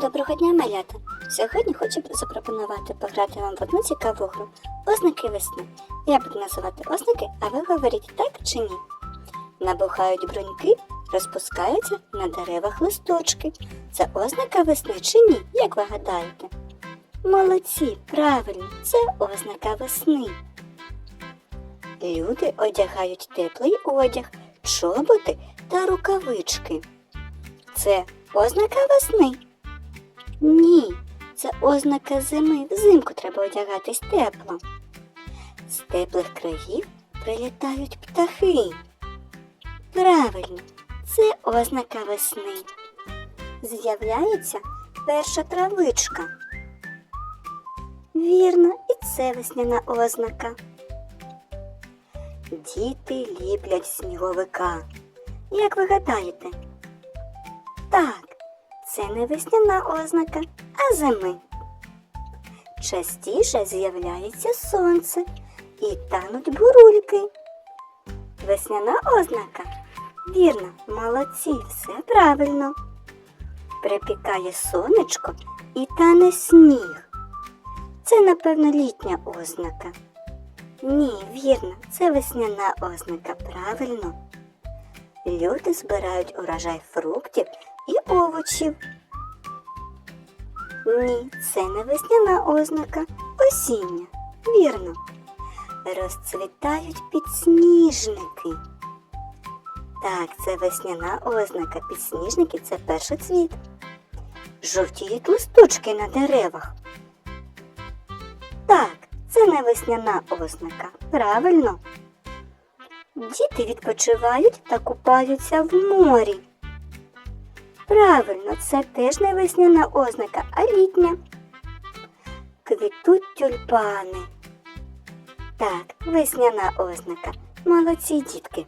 Доброго дня, малята! Сьогодні хочу запропонувати пограти вам в одну цікаву гру Ознаки весни. Я буду називати ознаки, а ви говоріть так чи ні. Набухають бруньки, розпускаються на деревах листочки. Це ознака весни чи ні, як ви гадаєте? Молодці, правильно, це ознака весни. Люди одягають теплий одяг, чоботи та рукавички. Це ознака весни. Ознака зими. Взимку треба одягатись тепло. З теплих країв прилітають птахи. Правильно, це ознака весни. З'являється перша травичка. Вірно, і це весняна ознака. Діти ліплять сніговика. Як ви гадаєте? Так, це не весняна ознака, а зими. Частіше з'являється сонце і тануть бурульки. Весняна ознака. Вірно, молодці, все правильно. Припікає сонечко і тане сніг. Це, напевно, літня ознака. Ні, вірно, це весняна ознака, правильно. Люди збирають урожай фруктів і овочів. Ні, це не весняна ознака, осіння. Вірно. Розцвітають підсніжники. Так, це весняна ознака. Підсніжники це перший цвіт. Жовтіють листочки на деревах. Так, це не весняна ознака. Правильно. Діти відпочивають та купаються в морі. Правильно, це теж не весняна ознака, а літня. Квітуть тюльпани. Так, весняна ознака. Молодці дітки.